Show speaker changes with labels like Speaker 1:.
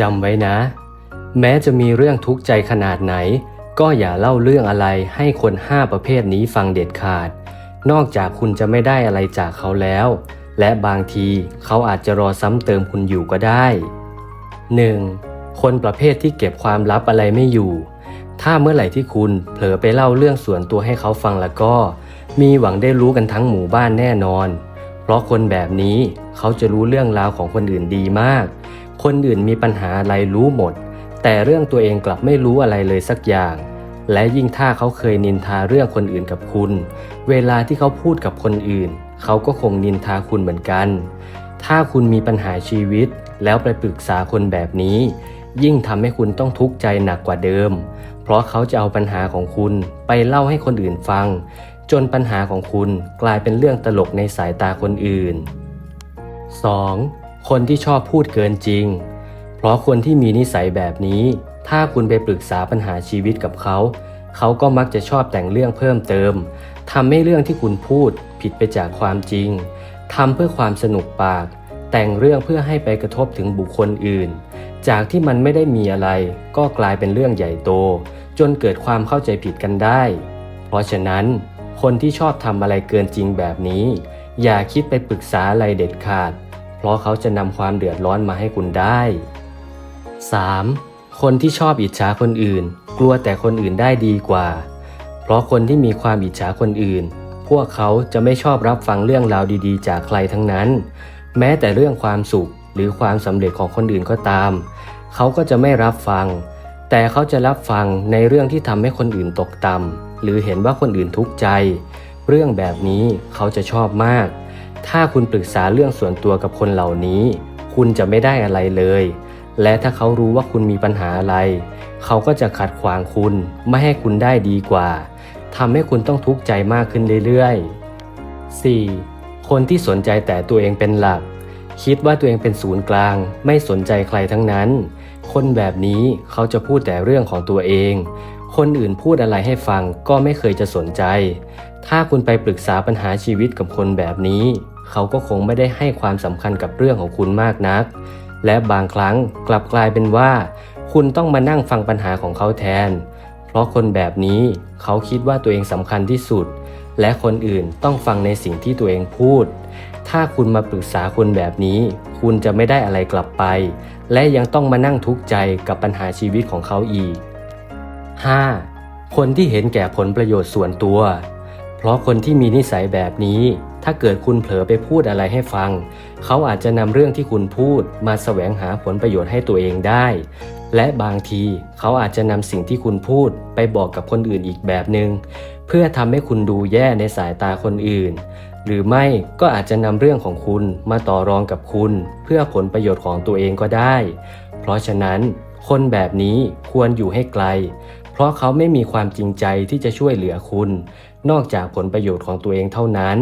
Speaker 1: จำไว้นะ แม้จะมีเรื่องทุกข์ใจขนาดไหน ก็อย่าเล่าเรื่องอะไรให้คนห้าประเภทนี้ฟังเด็ดขาด นอกจากคุณจะไม่ได้อะไรจากเขาแล้ว และบางทีเขาอาจจะรอซ้ำเติมคุณอยู่ก็ได้ 1. คนประเภทที่เก็บความลับอะไรไม่อยู่ ถ้าเมื่อไหร่ที่คุณเผลอไปเล่าเรื่องส่วนตัวให้เขาฟังแล้วก็ มีหวังได้รู้กันทั้งหมู่บ้านแน่นอน เพราะคนแบบนี้เขาจะรู้เรื่องราวของคนอื่นดีมาก คนอื่นมีปัญหาอะไรรู้หมด แต่เรื่องตัวเองกลับไม่รู้อะไรเลยสักอย่าง และยิ่งถ้าเขาเคยนินทาเรื่องคนอื่นกับคุณ เวลาที่เขาพูดกับคนอื่น เขาก็คงนินทาคุณเหมือนกัน ถ้าคุณมีปัญหาชีวิต แล้วไปปรึกษาคนแบบนี้ ยิ่งทำให้คุณต้องทุกข์ใจหนักกว่าเดิม เพราะเขาจะเอาปัญหาของคุณไปเล่าให้คนอื่นฟัง จนปัญหาของคุณกลายเป็นเรื่องตลกในสายตาคนอื่น 2. คนที่ชอบพูดเกินจริง เพราะคนที่มีนิสัยแบบนี้ ถ้าคุณไปปรึกษาปัญหาชีวิตกับเขา เขาก็มักจะชอบแต่งเรื่องเพิ่มเติมทำให้เรื่องที่คุณพูดผิดไปจากความจริงทำเพื่อความสนุกปาก แต่งเรื่องเพื่อให้ไปกระทบถึงบุคคลอื่น จากที่มันไม่ได้มีอะไร ก็กลายเป็นเรื่องใหญ่โต จนเกิดความเข้าใจผิดกันได้ เพราะฉะนั้น คนที่ชอบทำอะไรเกินจริงแบบนี้ อย่าคิดไปปรึกษาอะไรเด็ดขาด ราะเขาจะนำความเดือดร้อนมาให้คุณได้ 3. คนที่ชอบอิจฉาคนอื่น กลัวแต่คนอื่นได้ดีกว่า เพราะคนที่มีความอิจฉาคนอื่น พวกเขาจะไม่ชอบรับฟังเรื่องราวดีๆ จากใครทั้งนั้น แม้แต่เรื่องความสุขหรือความสำเร็จของคนอื่นก็ตาม เขาก็จะไม่รับฟัง แต่เขาจะรับฟังในเรื่องที่ทำให้คนอื่นตกต่ำหรือเห็นว่าคนอื่นทุกข์ใจ เรื่องแบบนี้เขาจะชอบมาก ถ้าคุณปรึกษาเรื่องส่วนตัวกับคนเหล่านี้ คุณจะไม่ได้อะไรเลย และถ้าเขารู้ว่าคุณมีปัญหาอะไร เขาก็จะขัดขวางคุณ ไม่ให้คุณได้ดีกว่าทำให้คุณต้องทุกข์ใจมากขึ้นเรื่อยๆ 4. คนที่สนใจแต่ตัวเองเป็นหลัก คิดว่าตัวเองเป็นศูนย์กลาง ไม่สนใจใครทั้งนั้น คนแบบนี้เขาจะพูดแต่เรื่องของตัวเอง คนอื่นพูดอะไรให้ฟังก็ไม่เคยจะสนใจ ถ้าคุณไปปรึกษาปัญหาชีวิตกับคนแบบนี้ เขาก็คงไม่ได้ให้ความสำคัญกับเรื่องของคุณมากนัก และบางครั้งกลับกลายเป็นว่า คุณต้องมานั่งฟังปัญหาของเขาแทน เพราะคนแบบนี้เขาคิดว่าตัวเองสำคัญที่สุด และคนอื่นต้องฟังในสิ่งที่ตัวเองพูด ถ้าคุณมาปรึกษาคนแบบนี้ คุณจะไม่ได้อะไรกลับไป และยังต้องมานั่งทุกข์ใจกับปัญหาชีวิตของเขาอีก 5. คนที่เห็นแก่ผลประโยชน์ส่วนตัว ราะคนที่มีนิสัยแบบนี้ ถ้าเกิดคุณเผลอไปพูดอะไรให้ฟัง เขาอาจจะนำเรื่องที่คุณพูดมาแสวงหาผลประโยชน์ให้ตัวเองได้ และบางทีเขาอาจจะนำสิ่งที่คุณพูดไปบอกกับคนอื่นอีกแบบหนึง่งเพื่อทำให้คุณดูแย่ในสายตาคนอื่น หรือไม่ก็อาจจะนำเรื่องของคุณมาต่อรองกับคุณ เพื่อผลประโยชน์ของตัวเองก็ได้ เพราะฉะนั้น คนแบบนี้ควรอยู่ให้ไกล เพราะเขาไม่มีความจริงใจที่จะช่วยเหลือคุณ นอกจากผลประโยชน์ของตัวเองเท่านั้น